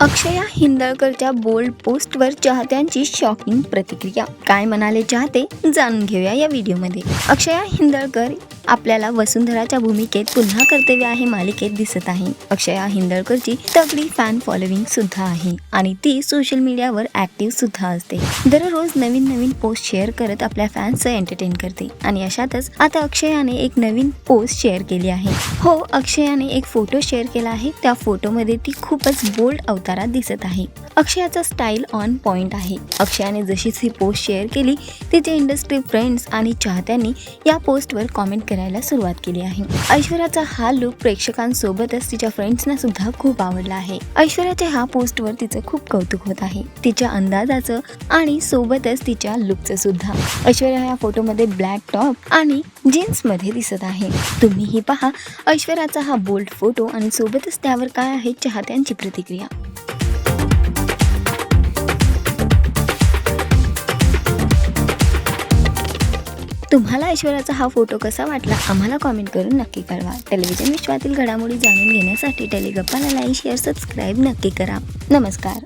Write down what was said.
अक्षया हिंदळकरच्या bold पोस्टवर चाहत्यांची shocking प्रतिक्रिया. काय म्हणाले चाहते? जाणून घेऊया या व्हिडिओमध्ये अक्षया हिंदळकर आपल्याला वसुंधराच्या भूमिकेत पुन्हा कर्तव्य आहे मालिकेत दिसत आहे. अक्षया हिंदळकरची तगडी फॅन फॉलोविंग सुद्धा आहे आणि ती सोशल मीडियावर ऍक्टिव्ह सुद्धा असते. दररोज नवीन नवीन पोस्ट शेअर करत आपल्या फॅन्सचं एंटरटेन करते आणि अशातच आता अक्षयाने एक नवीन पोस्ट शेअर केली आहे. हो अक्षयाने एक फोटो शेअर केला आहे. त्या फोटोमध्ये ती खूपच बोल्ड अवतारात दिसत आहे. अक्षयाचा स्टाईल ऑन पॉइंट आहे. अक्षयाने जशीच ही पोस्ट शेअर केली तिचे इंडस्ट्री फ्रेंड्स आणि चाहत्यांनी या पोस्टवर कॉमेंट करायला सुरुवात केली आहे. ऐश्वर्याचा हा लुक प्रेक्षकांसोबतच तिच्या फ्रेंड्सना सुद्धा खूप आवडला आहे. ऐश्वर्याच्या ह्या पोस्टवर तिचं खूप कौतुक होत आहे. तिच्या अंदाजाचं आणि सोबतच तिच्या लुकचं सुद्धा. ऐश्वर्या या फोटोमध्ये ब्लॅक टॉप आणि जीन्समध्ये दिसत आहे. तुम्हीही पहा ऐश्वर्याचा हा बोल्ड फोटो आणि सोबतच त्यावर काय आहे चाहत्यांची प्रतिक्रिया. तुम्हाला ऐश्वर्याचा हा फोटो कसा वाटला आम्हाला कॉमेंट करून नक्की कळवा. टेलिव्हिजन विश्वातील घडामोडी जाणून घेण्यासाठी टेलिगप्पाला लाईक शेअर सबस्क्राईब नक्की करा. नमस्कार.